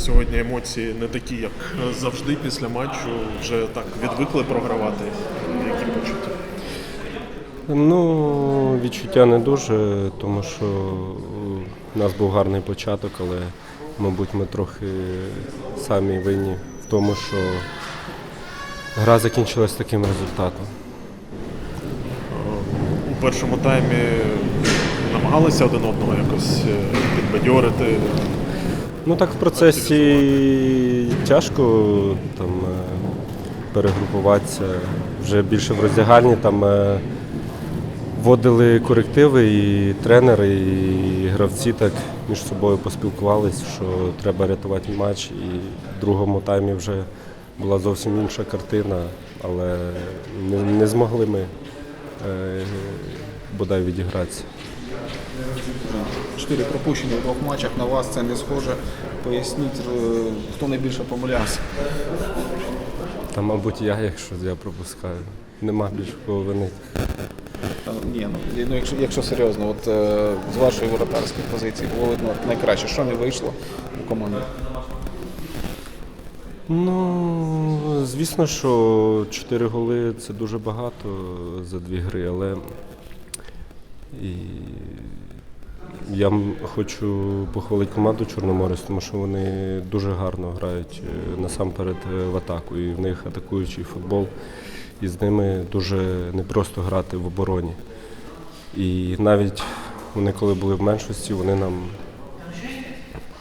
сьогодні емоції не такі, як завжди після матчу. Вже так відвикли програвати. Які почуття? Ну, відчуття не дуже, тому що у нас був гарний початок, але, мабуть, ми трохи самі винні в тому, що гра закінчилась таким результатом. У першому таймі намагалися один одного якось підбадьорити. Ну так в процесі тяжко там е, перегрупуватися. Вже більше в роздягальні там е, вводили корективи і тренери, і гравці так між собою поспілкувались, що треба рятувати матч. І в другому таймі вже була зовсім інша картина, але не, не змогли ми е, бодай відігратися. Чотири пропущені в двох матчах. На вас це не схоже. Поясніть, е, хто найбільше помилявся. Та, мабуть, я, якщо я пропускаю. Нема більш кого винити. Ні, ну, ну якщо, якщо серйозно, от е, з вашої воротарської позиції було видно найкраще, що не вийшло у команди. Ну, звісно, що 4 голи це дуже багато за дві гри, але і я хочу похвалити команду Чорноморець, тому що вони дуже гарно грають е, насамперед е, в атаку. І в них атакуючий футбол, і з ними дуже непросто грати в обороні. І навіть вони, коли були в меншості, вони нам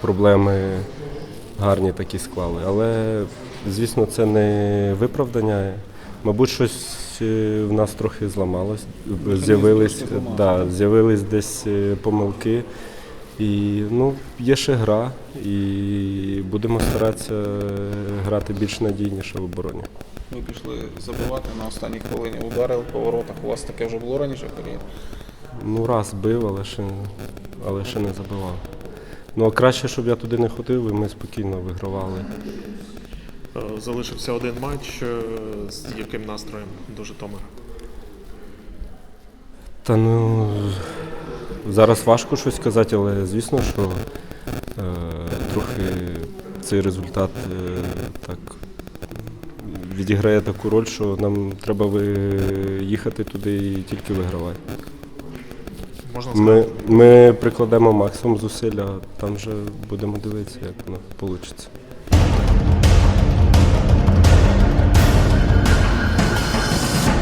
проблеми гарні такі склали. Але, звісно, це не виправдання. Мабуть, щось е, в нас трохи зламалось. З'явились, да, з'явились десь е, помилки. І ну, є ще гра, і будемо старатися е, грати більш надійніше в обороні. Ви пішли забивати на останній хвилині, ударили по воротах. У вас таке вже було раніше в кар'єрі? Ну, раз бив, але ще, але ще не забивав. Ну, а краще, щоб я туди не ходив, і ми спокійно вигравали. Е, Залишився один матч. е, З яким настроєм до Житомира? Та ну зараз важко щось сказати, але звісно, що е, трохи цей результат е, так відіграє таку роль, що нам треба ви- їхати туди і тільки вигравати. Можна Ми, сказати, ми прикладемо максимум зусиль, а там вже будемо дивитися, як воно вийде.